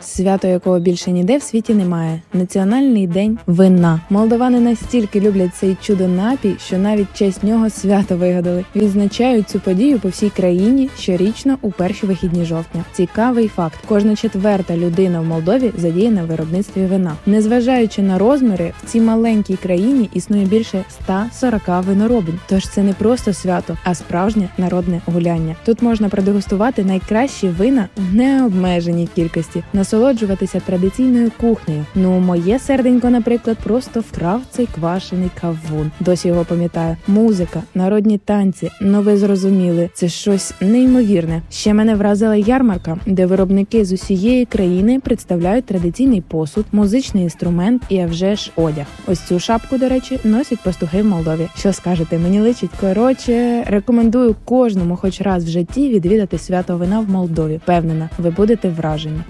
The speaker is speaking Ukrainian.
Свято, якого більше ніде в світі немає. Національний день вина. Молдовани настільки люблять цей чудо напій, що навіть честь нього свято вигадали. Відзначають цю подію по всій країні щорічно у перші вихідні жовтня. Цікавий факт: кожна четверта людина в Молдові задіяна виробництві вина. Незважаючи на розміри, в цій маленькій країні існує більше 140 виноробень. Тож це не просто свято, а справжнє народне гуляння. Тут можна продегустувати найкращі вина в необмеженій кількості, насолоджуватися традиційною кухнею. Ну, моє серденько, наприклад, просто вкрав цей квашений кавун. Досі його пам'ятаю. Музика, народні танці. Ну ви зрозуміли, це щось неймовірне. Ще мене вразила ярмарка, де виробники з усієї країни представляють традиційний посуд, музичний інструмент і а вже ж одяг. Ось цю шапку, до речі, носять пастухи в Молдові. Що скажете, мені личить? Коротше, рекомендую кожному, хоч раз в житті, відвідати свято вина в Молдові. Впевнена, ви будете вражені.